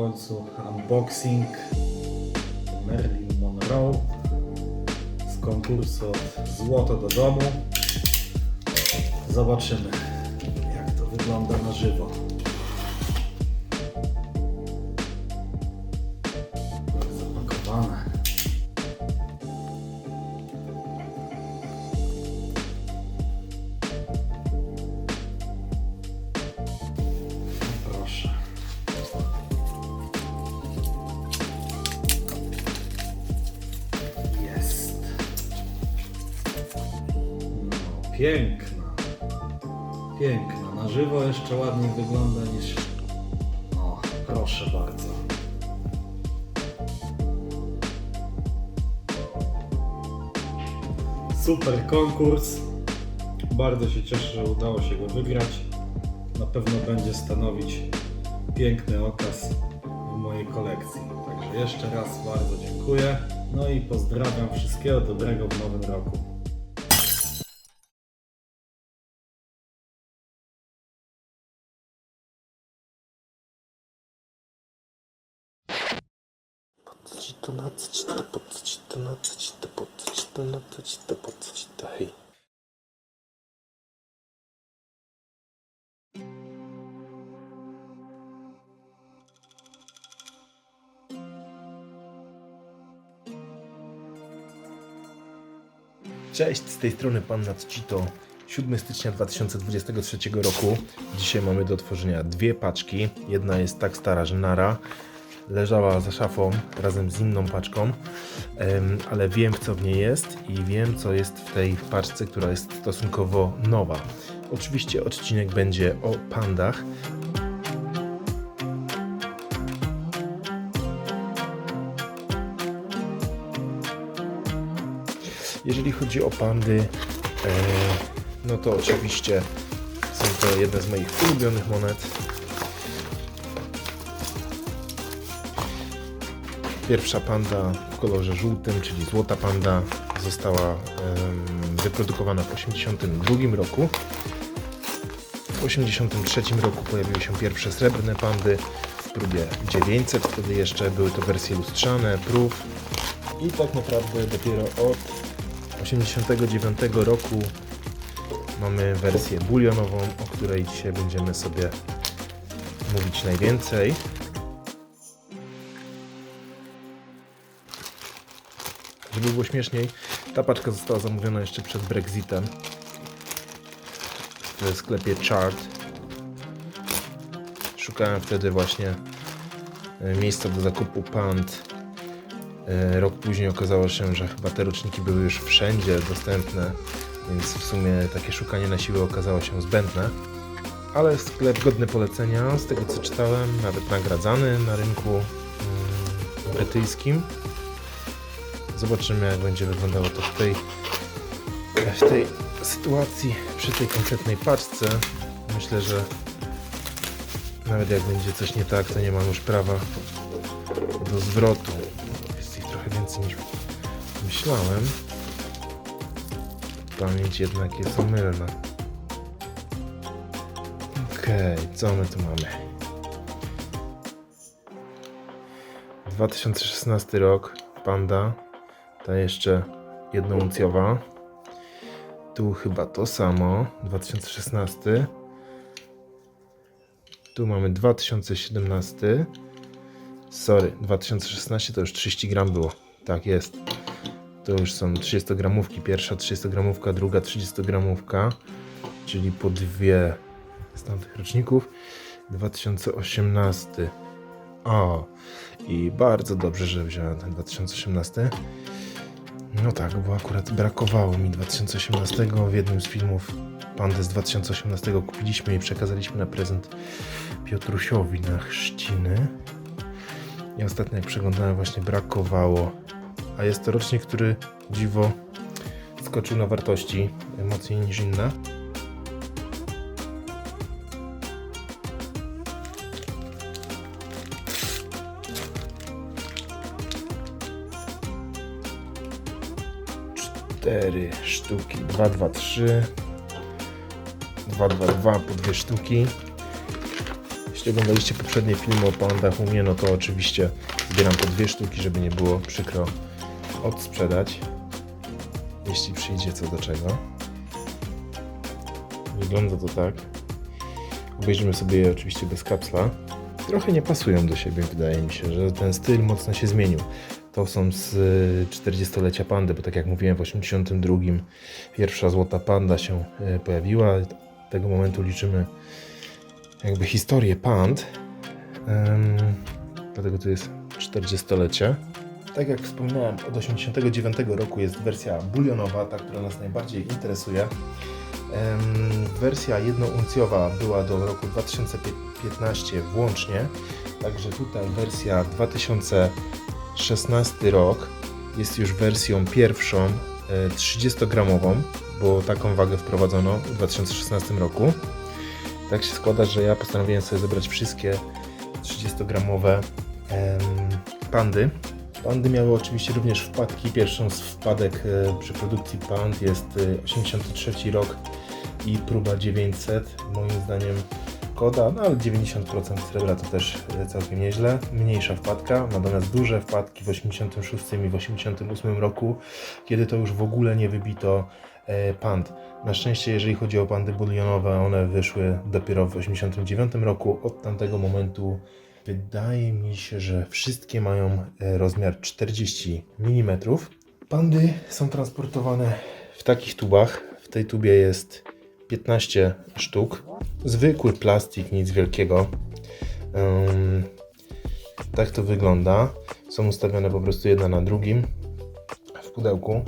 końcu unboxing Merlin Monroe z konkursu od Złoto do domu. Zobaczymy jak to wygląda na żywo. Piękna. Piękna. Na żywo jeszcze ładniej wygląda niż. O, proszę bardzo. Super konkurs. Bardzo się cieszę, że udało się go wygrać. Na pewno będzie stanowić piękny okaz w mojej kolekcji. Także jeszcze raz bardzo dziękuję. No i pozdrawiam wszystkiego dobrego w nowym roku. Podcito, nacito, podcito, nacito, podcito, nacito, podcito, hej. Cześć, z tej strony Pan Nacito. 7 stycznia 2023 roku. Dzisiaj mamy do otworzenia dwie paczki. Jedna jest tak stara, że nara leżała za szafą razem z inną paczką, ale wiem co w niej jest i wiem co jest w tej paczce, która jest stosunkowo nowa. Oczywiście odcinek będzie o pandach. Jeżeli chodzi o pandy, no to oczywiście są to jedne z moich ulubionych monet. Pierwsza panda w kolorze żółtym, czyli złota panda, została wyprodukowana w 1982 roku. W 1983 roku pojawiły się pierwsze srebrne pandy w próbie 900, wtedy jeszcze były to wersje lustrzane, prób. I tak naprawdę dopiero od 1989 roku mamy wersję bulionową, o której dzisiaj będziemy sobie mówić najwięcej. Żeby było śmieszniej, ta paczka została zamówiona jeszcze przed Brexitem w sklepie Chart. Szukałem wtedy właśnie e, miejsca do zakupu pand. E, Rok później okazało się, że chyba te roczniki były już wszędzie dostępne, więc w sumie takie szukanie na siłę okazało się zbędne. Ale sklep godny polecenia, z tego co czytałem, nawet nagradzany na rynku mm, brytyjskim. Zobaczymy jak będzie wyglądało to w tej, w tej sytuacji, przy tej konkretnej paczce. Myślę, że nawet jak będzie coś nie tak, to nie mam już prawa do zwrotu. Jest ich trochę więcej niż myślałem. Pamięć jednak jest omylna. Okej, co my tu mamy? 2016 rok, Panda, ta jeszcze jednouncjowa. Tu chyba to samo, 2016. Tu mamy 2017. Sorry, 2016 to już 30 gram było. Tak jest. To już są 30 gramówki. Pierwsza 30 gramówka, druga 30 gramówka. Czyli po dwie z tamtych roczników. 2018. O, i bardzo dobrze, że wziąłem ten 2018. No tak, bo akurat brakowało mi 2018. W jednym z filmów Pandę z 2018 kupiliśmy i przekazaliśmy na prezent Piotrusiowi na chrzciny. I ostatnio jak przeglądałem właśnie brakowało. A jest to rocznik, który dziwo skoczył na wartości mocniej niż inna. 4 sztuki, 2, 2, 3, 2, 2, 2 po dwie sztuki. Jeśli oglądaliście poprzednie filmy o pandach u mnie, no to oczywiście zbieram po dwie sztuki, żeby nie było przykro odsprzedać, jeśli przyjdzie co do czego. Wygląda to tak. Obejrzymy sobie je oczywiście bez kapsla. Trochę nie pasują do siebie, wydaje mi się, że ten styl mocno się zmienił. To są z y, 40-lecia pandy, bo tak jak mówiłem, w 82 pierwsza złota panda się y, pojawiła. Od tego momentu liczymy jakby historię pand. Ym, dlatego tu jest 40-lecie. Tak jak wspominałem, od 89 roku jest wersja bulionowa, ta, która nas najbardziej interesuje. Wersja jednouncjowa była do roku 2015 włącznie, także tutaj wersja 2016 rok jest już wersją pierwszą e, 30-gramową, bo taką wagę wprowadzono w 2016 roku. Tak się składa, że ja postanowiłem sobie zebrać wszystkie 30-gramowe em, pandy. Pandy miały oczywiście również wpadki. Pierwszą z wpadek e, przy produkcji pand jest e, 83 rok i próba 900. Moim zdaniem no ale 90% srebra to też e, całkiem nieźle. Mniejsza wpadka, natomiast duże wpadki w 86 i w 88 roku, kiedy to już w ogóle nie wybito e, pand. Na szczęście, jeżeli chodzi o pandy bulionowe, one wyszły dopiero w 89 roku. Od tamtego momentu wydaje mi się, że wszystkie mają e, rozmiar 40 mm. Pandy są transportowane w takich tubach. W tej tubie jest 15 sztuk. Zwykły plastik, nic wielkiego. Ym, tak to wygląda. Są ustawione po prostu jedna na drugim w pudełku.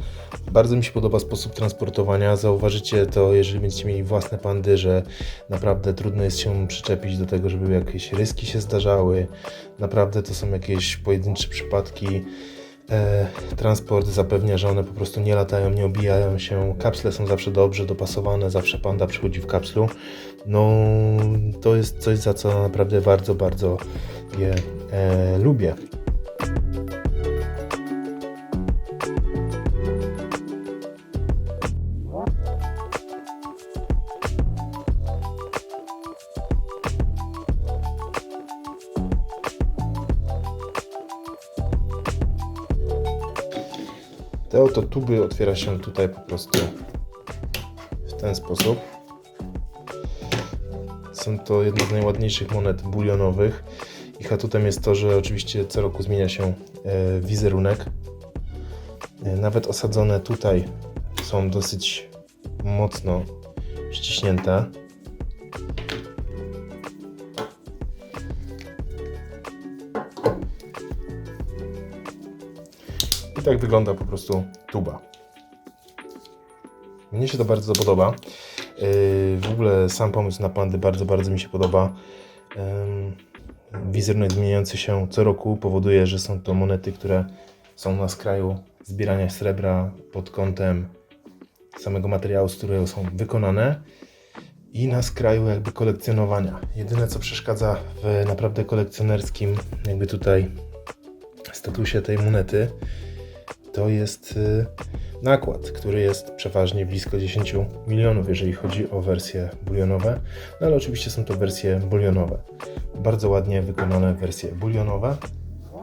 Bardzo mi się podoba sposób transportowania. Zauważycie to, jeżeli będziecie mieli własne pandy, że naprawdę trudno jest się przyczepić do tego, żeby jakieś ryski się zdarzały. Naprawdę to są jakieś pojedyncze przypadki. E, transport zapewnia, że one po prostu nie latają, nie obijają się. Kapsle są zawsze dobrze dopasowane, zawsze panda przychodzi w kapslu. No, to jest coś, za co naprawdę bardzo, bardzo je e, lubię. Te tuby otwiera się tutaj po prostu w ten sposób. Są to jedne z najładniejszych monet bulionowych. Ich atutem jest to, że oczywiście co roku zmienia się e, wizerunek. E, Nawet osadzone tutaj są dosyć mocno ściśnięte. I tak wygląda po prostu tuba. Mnie się to bardzo podoba. Yy, W ogóle sam pomysł na pandy bardzo, bardzo mi się podoba. Ym, Wizerunek zmieniający się co roku powoduje, że są to monety, które są na skraju zbierania srebra pod kątem samego materiału, z którego są wykonane i na skraju jakby kolekcjonowania. Jedyne co przeszkadza w naprawdę kolekcjonerskim jakby tutaj statusie tej monety to jest y, nakład, który jest przeważnie blisko 10 milionów, jeżeli chodzi o wersje bulionowe, no ale oczywiście są to wersje bulionowe. Bardzo ładnie wykonane wersje bulionowe.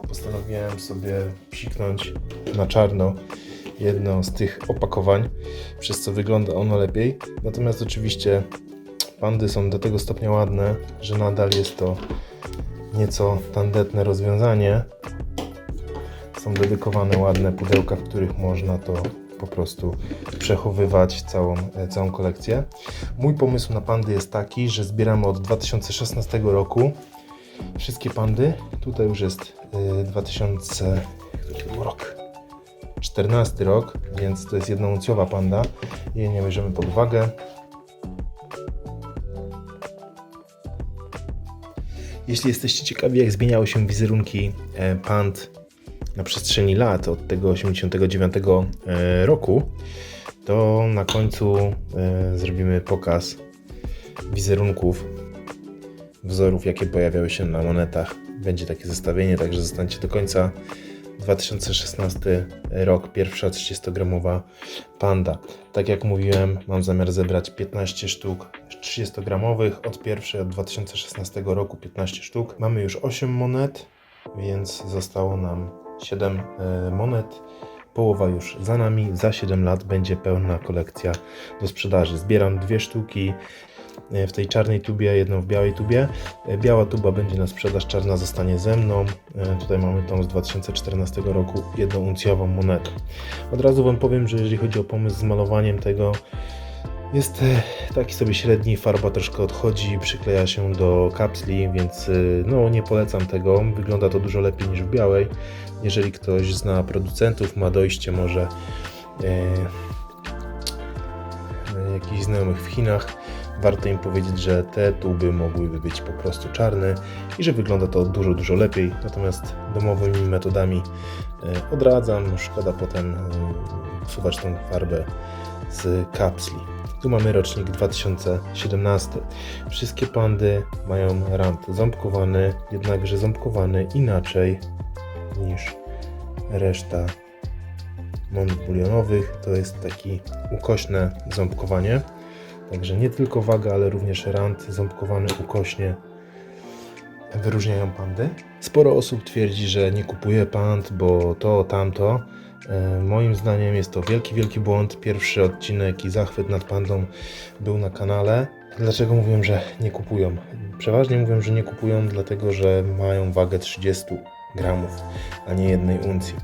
Postanowiłem sobie psiknąć na czarno jedno z tych opakowań, przez co wygląda ono lepiej. Natomiast oczywiście pandy są do tego stopnia ładne, że nadal jest to nieco tandetne rozwiązanie, są dedykowane ładne pudełka, w których można to po prostu przechowywać całą, e, całą kolekcję. Mój pomysł na pandy jest taki, że zbieramy od 2016 roku wszystkie pandy. Tutaj już jest e, 2000, który to był rok? 14 rok, więc to jest jednouncjowa panda. Jej nie bierzemy pod uwagę. Jeśli jesteście ciekawi, jak zmieniały się wizerunki e, pand na przestrzeni lat od tego 89 e, roku, to na końcu e, zrobimy pokaz wizerunków, wzorów, jakie pojawiały się na monetach. Będzie takie zestawienie, także zostańcie do końca. 2016 rok, pierwsza 30-gramowa panda. Tak jak mówiłem, mam zamiar zebrać 15 sztuk 30-gramowych od pierwszej od 2016 roku 15 sztuk. Mamy już 8 monet, więc zostało nam 7 e, monet. Połowa już za nami, za 7 lat będzie pełna kolekcja do sprzedaży. Zbieram dwie sztuki e, w tej czarnej tubie, jedną w białej tubie. E, Biała tuba będzie na sprzedaż, czarna zostanie ze mną. Tutaj mamy tą z 2014 roku, jedną uncjową monetę. Od razu Wam powiem, że jeżeli chodzi o pomysł z malowaniem tego, jest e, taki sobie średni, farba troszkę odchodzi, przykleja się do kapsli, więc e, no nie polecam tego. Wygląda to dużo lepiej niż w białej. Jeżeli ktoś zna producentów, ma dojście może e, e, jakichś znajomych w Chinach, warto im powiedzieć, że te tuby mogłyby być po prostu czarne i że wygląda to dużo, dużo lepiej. Natomiast domowymi metodami odradzam, szkoda potem usuwać tą farbę z kapsli. Tu mamy rocznik 2017. Wszystkie pandy mają rand ząbkowany, jednakże ząbkowany inaczej niż reszta mont bulionowych. To jest taki ukośne ząbkowanie. Także nie tylko waga, ale również rand ząbkowany ukośnie wyróżniają pandy. Sporo osób twierdzi, że nie kupuje pand, bo to, tamto. E, Moim zdaniem jest to wielki, wielki błąd. Pierwszy odcinek i zachwyt nad pandą był na kanale. Dlaczego mówię, że nie kupują? Przeważnie mówią, że nie kupują, dlatego że mają wagę 30 gramów, a nie jednej uncji.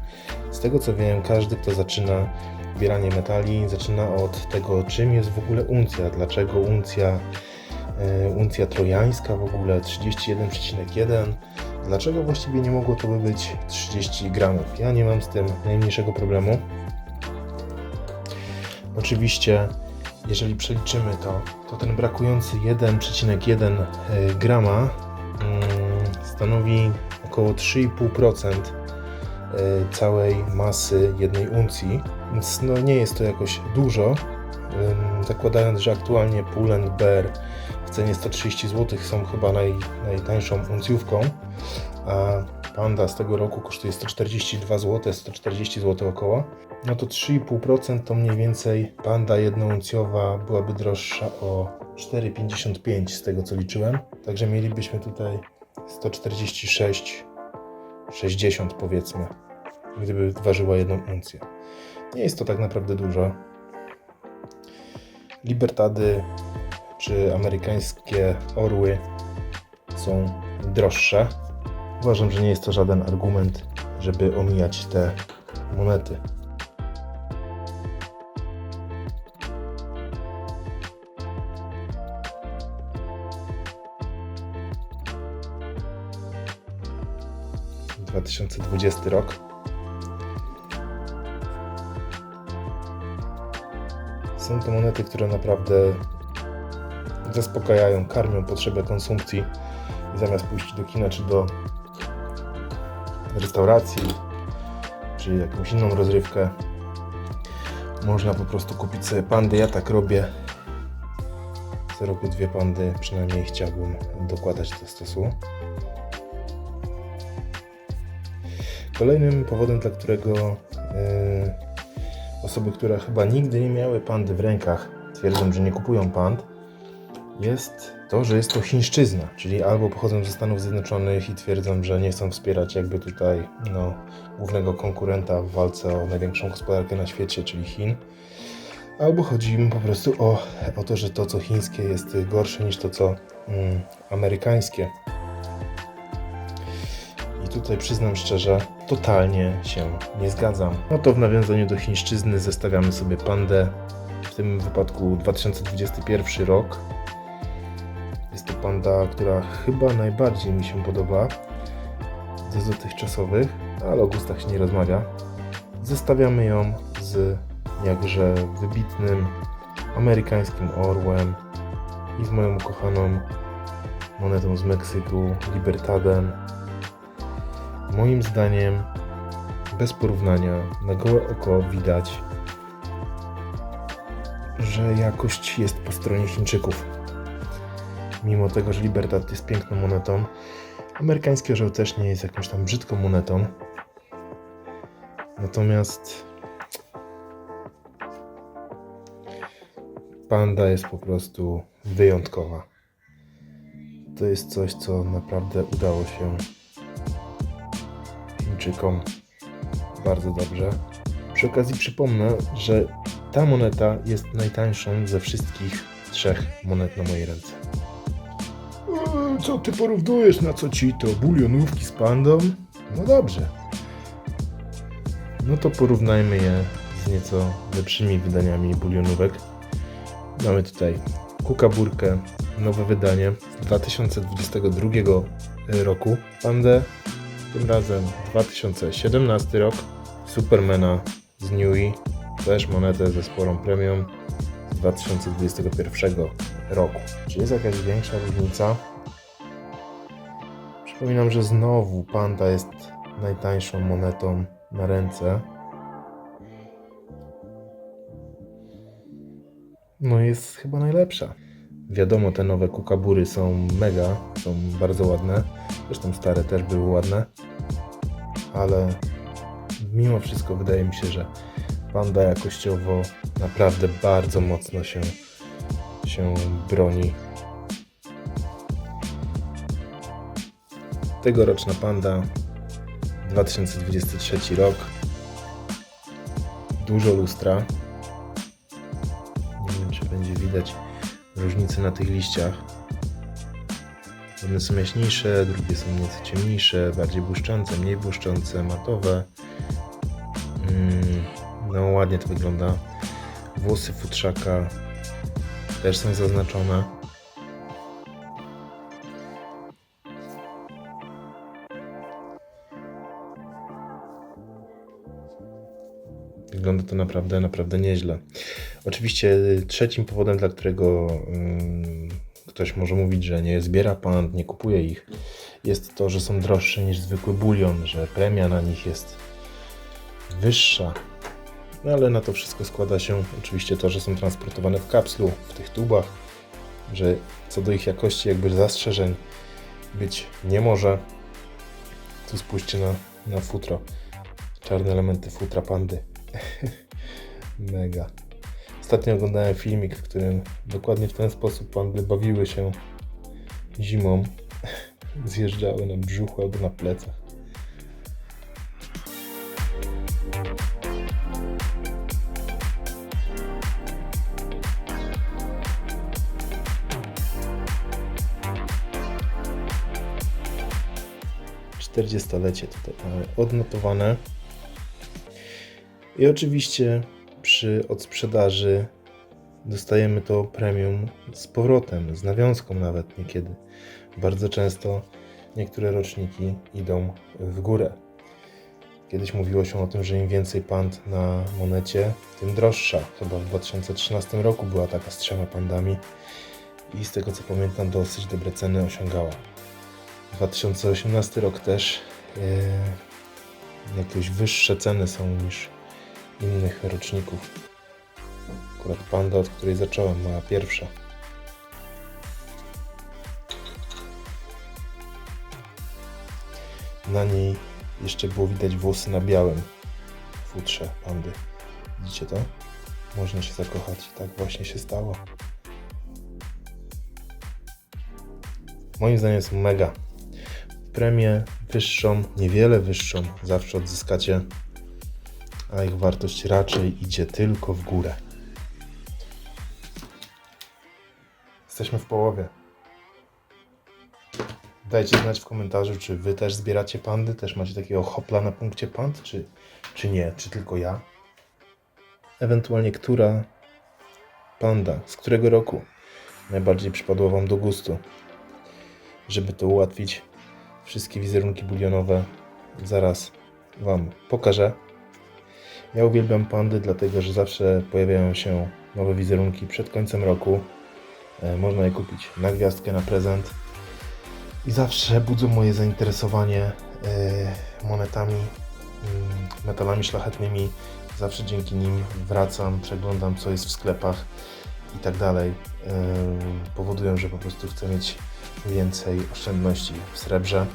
Z tego co wiem, każdy, kto zaczyna zbieranie metali, zaczyna od tego, czym jest w ogóle uncja, dlaczego uncja, uncja trojańska w ogóle 31,1 Dlaczego właściwie nie mogło to by być 30 gramów? Ja nie mam z tym najmniejszego problemu. Oczywiście, jeżeli przeliczymy to, to ten brakujący 1,1 e, grama mm, stanowi około 3,5% e, całej masy jednej uncji, więc no nie jest to jakoś dużo. Zakładając, że aktualnie Pull and Bear w cenie 130 zł są chyba naj, najtańszą uncjówką, a Panda z tego roku kosztuje 142 zł, 140 zł około, no to 3,5% to mniej więcej Panda jednouncjowa byłaby droższa o 4,55 z tego co liczyłem. Także mielibyśmy tutaj 146,60 powiedzmy, gdyby ważyła jedną uncję. Nie jest to tak naprawdę dużo. Libertady czy amerykańskie orły są droższe. Uważam, że nie jest to żaden argument, żeby omijać te monety. Dwa tysiące dwudziesty rok. Są to monety, które naprawdę zaspokajają, karmią potrzebę konsumpcji. Zamiast pójść do kina czy do restauracji, czy jakąś inną rozrywkę, można po prostu kupić sobie pandy. Ja tak robię. Co roku dwie pandy przynajmniej chciałbym dokładać do stosu. Kolejnym powodem, dla którego yy, osoby, które chyba nigdy nie miały pandy w rękach, twierdzą, że nie kupują pand, jest to, że jest to chińszczyzna, czyli albo pochodzą ze Stanów Zjednoczonych i twierdzą, że nie chcą wspierać jakby tutaj no, głównego konkurenta w walce o największą gospodarkę na świecie, czyli Chin, albo chodzi im po prostu o, o to, że to co chińskie jest gorsze niż to co mm, amerykańskie. Tutaj przyznam szczerze, totalnie się nie zgadzam. No to w nawiązaniu do chińszczyzny zestawiamy sobie pandę, w tym wypadku 2021 rok. Jest to panda, która chyba najbardziej mi się podoba z dotychczasowych, ale o gustach się nie rozmawia. Zestawiamy ją z jakże wybitnym amerykańskim orłem i z moją ukochaną monetą z Meksyku, Libertadem. Moim zdaniem, bez porównania, na gołe oko widać, że jakość jest po stronie Chińczyków. Mimo tego, że Libertad jest piękną monetą, amerykański orzeł też nie jest jakąś tam brzydką monetą. Natomiast panda jest po prostu wyjątkowa. To jest coś, co naprawdę udało się Bardzo dobrze. Przy okazji przypomnę, że ta moneta jest najtańszą ze wszystkich trzech monet na mojej ręce. E, Co ty porównujesz, na co ci to? Bulionówki z pandą? No dobrze. No to porównajmy je z nieco lepszymi wydaniami bulionówek. Mamy tutaj Kukaburkę, nowe wydanie z 2022 roku. Pandę, tym razem 2017 rok. Supermana z Newey, też monetę ze sporą premium z 2021 roku. Czy jest jakaś większa różnica? Przypominam, że znowu Panda jest najtańszą monetą na ręce. No jest chyba najlepsza. Wiadomo, te nowe kukabury są mega, są bardzo ładne. Zresztą stare też były ładne. Ale mimo wszystko wydaje mi się, że Panda jakościowo naprawdę bardzo mocno się, się broni. Tegoroczna Panda 2023 rok. Dużo lustra. Na tych liściach. Jedne są jaśniejsze, drugie są nieco ciemniejsze, bardziej błyszczące, mniej błyszczące, matowe. Mm, no ładnie to wygląda. Włosy futrzaka też są zaznaczone. Wygląda to naprawdę, naprawdę nieźle. Oczywiście y, trzecim powodem, dla którego ktoś może mówić, że nie zbiera pan, nie kupuje ich, jest to, że są droższe niż zwykły bulion, że premia na nich jest wyższa. No ale na to wszystko składa się oczywiście to, że są transportowane w kapslu, w tych tubach, że co do ich jakości jakby zastrzeżeń być nie może. Tu spójrzcie na, na futro. Czarne elementy futra pandy. Mega. Ostatnio oglądałem filmik, w którym dokładnie w ten sposób pandy bawiły się zimą. Zjeżdżały na brzuchu albo na plecach. Czterdziestolecie tutaj odnotowane. I oczywiście przy odsprzedaży dostajemy to premium z powrotem, z nawiązką nawet niekiedy. Bardzo często niektóre roczniki idą w górę. Kiedyś mówiło się o tym, że im więcej pand na monecie, tym droższa. Chyba w 2013 roku była taka z trzema pandami i z tego co pamiętam dosyć dobre ceny osiągała. 2018 rok też yy, jakieś wyższe ceny są niż innych roczników. Akurat panda, od której zacząłem, moja pierwsza. Na niej jeszcze było widać włosy na białym futrze pandy. Widzicie to? Można się zakochać. Tak właśnie się stało. Moim zdaniem jest mega. Premię wyższą, niewiele wyższą zawsze odzyskacie a ich wartość raczej idzie tylko w górę. Jesteśmy w połowie. Dajcie znać w komentarzu, czy wy też zbieracie pandy, też macie takiego hopla na punkcie pand, czy, czy nie, czy tylko ja. Ewentualnie która panda, z którego roku najbardziej przypadła wam do gustu. Żeby to ułatwić, wszystkie wizerunki bulionowe zaraz wam pokażę. Ja uwielbiam pandy, dlatego że zawsze pojawiają się nowe wizerunki przed końcem roku. E, Można je kupić na gwiazdkę, na prezent. I zawsze budzą moje zainteresowanie e, monetami, mm, metalami szlachetnymi. Zawsze dzięki nim wracam, przeglądam co jest w sklepach i tak dalej. E, Powodują, że po prostu chcę mieć więcej oszczędności w srebrze.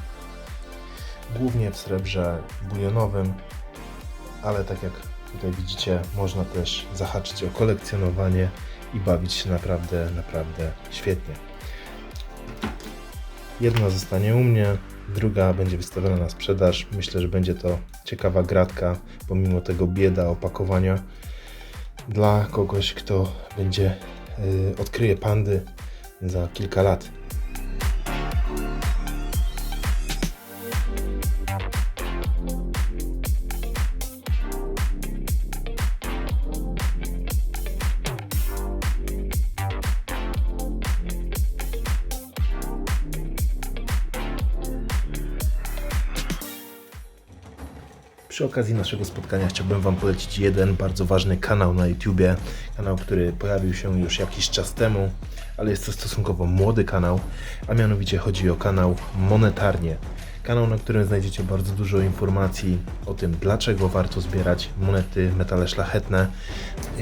Głównie w srebrze bulionowym, ale tak jak tutaj widzicie, można też zahaczyć o kolekcjonowanie i bawić się naprawdę, naprawdę świetnie. Jedna zostanie u mnie, druga będzie wystawiona na sprzedaż. Myślę, że będzie to ciekawa gratka, pomimo tego bieda opakowania dla kogoś, kto będzie y, odkryje pandy za kilka lat. Przy okazji naszego spotkania chciałbym Wam polecić jeden bardzo ważny kanał na YouTubie. Kanał, który pojawił się już jakiś czas temu, ale jest to stosunkowo młody kanał, a mianowicie chodzi o kanał Monetarnie. Kanał, na którym znajdziecie bardzo dużo informacji o tym, dlaczego warto zbierać monety, metale szlachetne,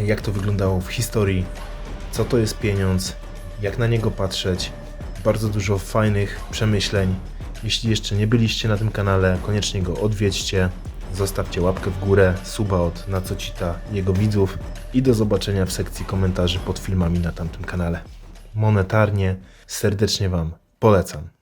jak to wyglądało w historii, co to jest pieniądz, jak na niego patrzeć. Bardzo dużo fajnych przemyśleń. Jeśli jeszcze nie byliście na tym kanale, koniecznie go odwiedźcie. Zostawcie łapkę w górę, suba od Nacocita i jego widzów i do zobaczenia w sekcji komentarzy pod filmami na tamtym kanale. Monetarnie serdecznie Wam polecam.